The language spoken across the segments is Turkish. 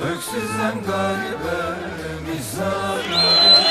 Öksüzden garibe mizana.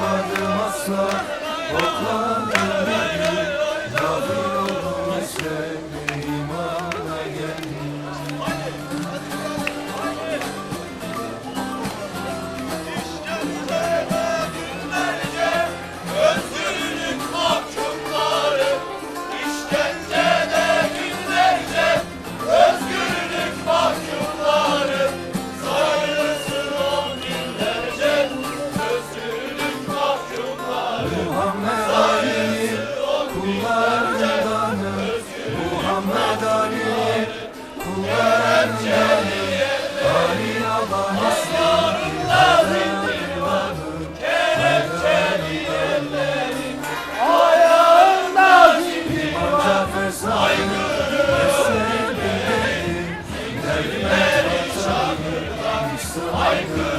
Bırakmadım asla Okladım beni Dahil oldum mesleğe şey. Pençeliye dönün Aslanın lazımdır varı Kelepçeli ellerin Ayağın lazımdır varı Aykırı Aykırı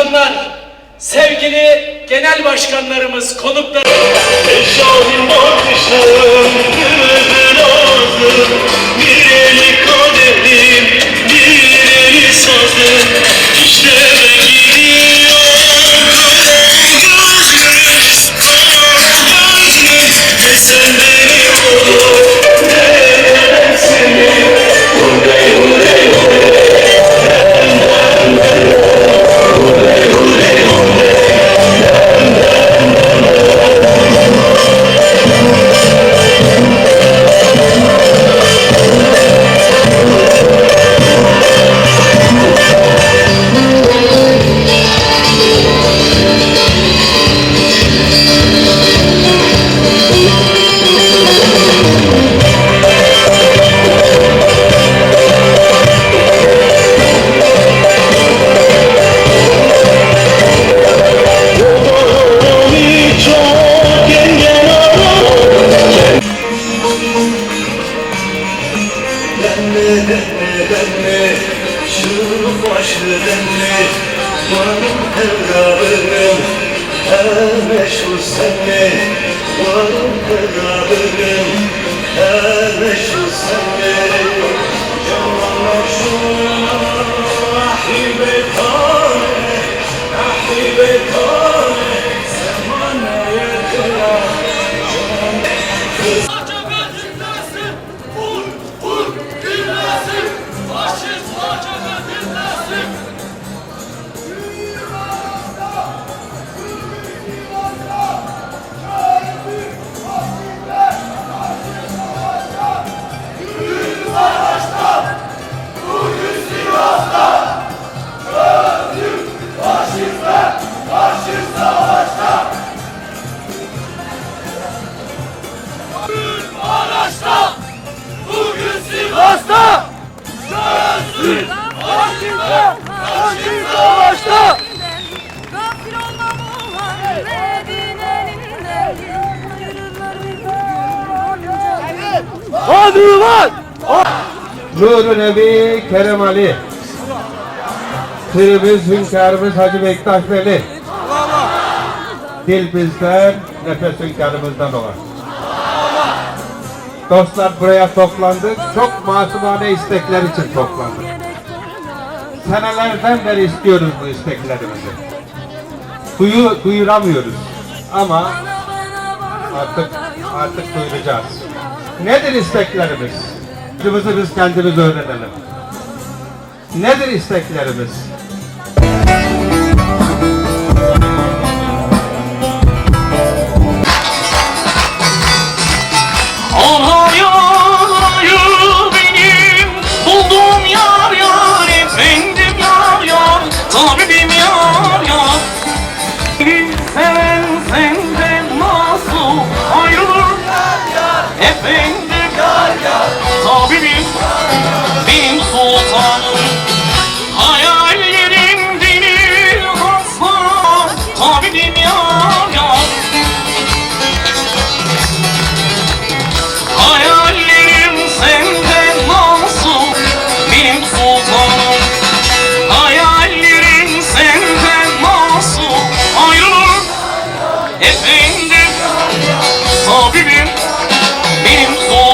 başkanlar, sevgili genel başkanlarımız, konuklarımız. Her meşhur senne Varım evladım Her meşhur senne Canan meşhur Ahibe tane Ahibe tane Zamaneye kırar Acaba Hadi ulan! Nuru Nebi Kerem Ali Pirimiz, hünkârımız Hacı Bektaş Veli Dil bizden, nefes hünkârımızdan olan Dostlar buraya toplandık, çok masumane istekler için toplandık. Senelerden beri istiyoruz bu isteklerimizi. Duyu, duyuramıyoruz ama artık artık duyuracağız. Nedir isteklerimiz? Kendimizi biz kendimiz öğrenelim. Nedir isteklerimiz? Benim Buldum yar yar Efendim yar yar Tabibim